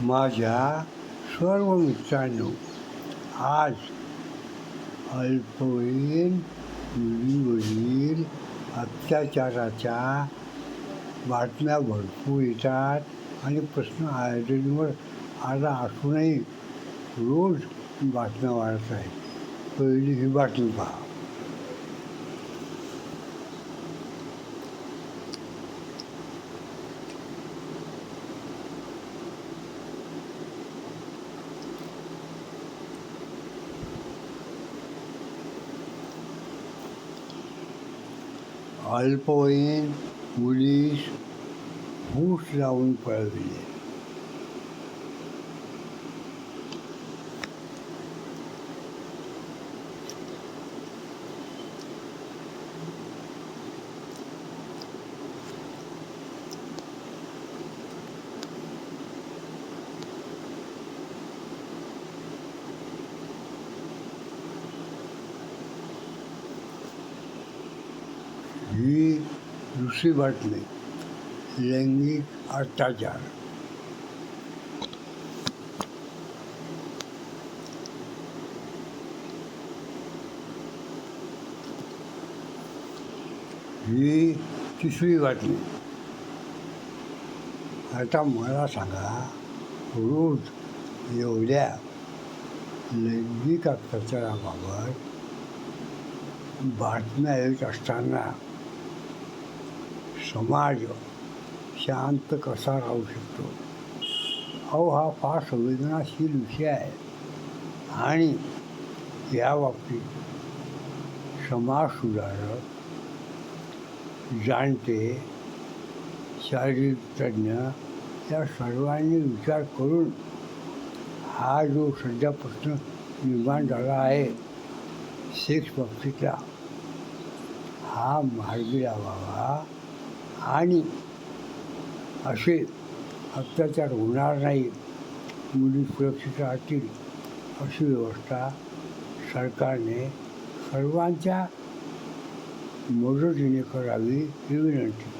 माझ्या सर्व मित्रांनो आज अल्पवयीन मुलीवरील अत्याचाराच्या बातम्या भरपूर येतात आणि प्रश्न आयोजनवर आला असूनही रोज बातम्या वाढत आहेत. पहिली ही बातमी पहा. अल्पवयीन मुलीस फूस लावून पळविले ही दुसरी बातमी लैंगिक अत्याचार. ही तिसरी बातमी आता मला सांगा रोज एवढ्या लैंगिक अत्याचाराबाबत बातम्या येत असताना समाज शांत कसा राहू शकतो? अहो हा फार संवेदनाशील विषय आहे. आणि या बाबतीत समाज सुधारक जाणते शारीरिक तज्ज्ञ या सर्वांनी विचार करून हा जो सध्या प्रश्न निर्माण झाला आहे सेक्स बाबतीतला हा मार्गी लावावा. आणि असे अत्याचार होणार नाही मुली सुरक्षित राहतील अशी व्यवस्था सरकारने सर्वांच्या मदतीने करावी ही विनंती.